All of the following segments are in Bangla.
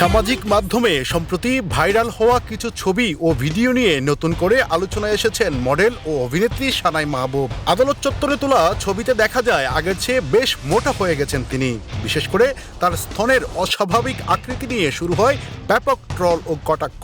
সামাজিক মাধ্যমে সম্প্রতি ভাইরাল হওয়া কিছু ছবি ও ভিডিও নিয়ে নতুন করে আলোচনায় এসেছেন মডেল ও অভিনেত্রী সানাই মাহবুব। আদালত চত্বরে তোলা ছবিতে দেখা যায়, আগের চেয়ে বেশ মোটা হয়ে গেছেন তিনি। বিশেষ করে তার স্তনের অস্বাভাবিক আকৃতি নিয়ে শুরু হয় ব্যাপক ট্রল ও কটাক্ষ।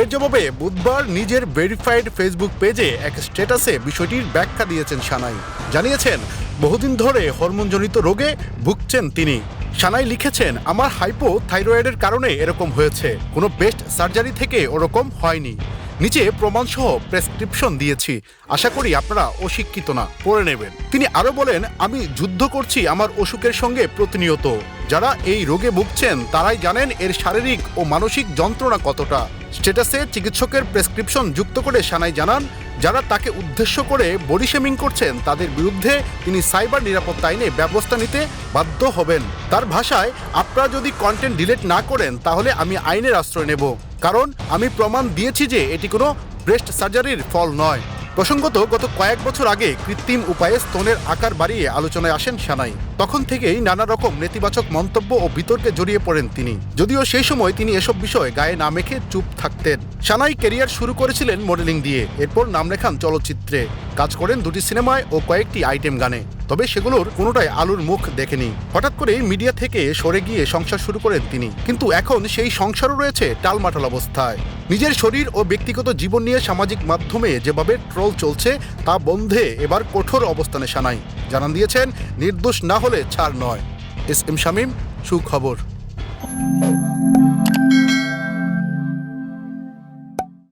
এর জবাবে বুধবার নিজের ভেরিফাইড ফেসবুক পেজে এক স্ট্যাটাসে বিষয়টির ব্যাখ্যা দিয়েছেন সানাই। জানিয়েছেন, বহুদিন ধরে হরমোনজনিত রোগে ভুগছেন তিনি। সানাই লিখেছেন, আমার হাইপো থাইরয়েডের কারণে এরকম হয়েছে। কোনো বেস্ট সার্জারি থেকে ওরকম হয়নি। নিচে প্রমাণসহ প্রেসক্রিপশন দিয়েছি। আশা করি আপনারা অশিক্ষিত না। পড়ে নেবেন। তিনি আরও বলেন, আমি যুদ্ধ করছি আমার অসুখের সঙ্গে প্রতিনিয়ত। যারা এই রোগে ভুগছেন, তারাই জানেন এর শারীরিক ও মানসিক যন্ত্রণা কতটা। স্ট্যাটাসে চিকিৎসকের প্রেসক্রিপশন যুক্ত করে সানাই জানান যারা তাকে উদ্দেশ্য করে বডি শেমিং করছেন, তাদের বিরুদ্ধে তিনি সাইবার নিরাপত্তা আইনে ব্যবস্থা নিতে বাধ্য হবেন। তার ভাষায়, আপনারা যদি কন্টেন্ট ডিলিট না করেন, তাহলে আমি আইনের আশ্রয় নেব। কারণ, আমি প্রমাণ দিয়েছি যে এটি কোনো ব্রেস্ট সার্জারির ফল নয়। প্রসঙ্গত, গত কয়েক বছর আগে কৃত্রিম উপায়ে স্তনের আকার বাড়িয়ে আলোচনায় আসেন সানাই। তখন থেকেই নানা রকম নেতিবাচক মন্তব্য ও বিতর্কে জড়িয়ে পড়েন তিনি। যদিও সেই সময় তিনি এসব বিষয়ে গায়ে না মেখে চুপ থাকতেন। সানাই কেরিয়ার শুরু করেছিলেন মডেলিং দিয়ে। এরপর নাম লেখান চলচ্চিত্রে। কাজ করেন দুটি সিনেমায় ও কয়েকটি আইটেম গানে। তবে সেগুলোর কোনোটাই আলুর মুখ দেখেনি। হঠাৎ করে মিডিয়া থেকে সরে গিয়ে সংসার শুরু করেন তিনি। কিন্তু এখন সেই সংসারও রয়েছে টালমাটাল অবস্থায়। নিজের শরীর ও ব্যক্তিগত জীবন নিয়ে সামাজিক মাধ্যমে যেভাবে ট্রল চলছে, তা বন্ধে এবার কঠোর অবস্থানে সানাই। জানান দিয়েছেন, নির্দোষ না হলে ছাড় নয়। এস এম শামীম, সুখবর।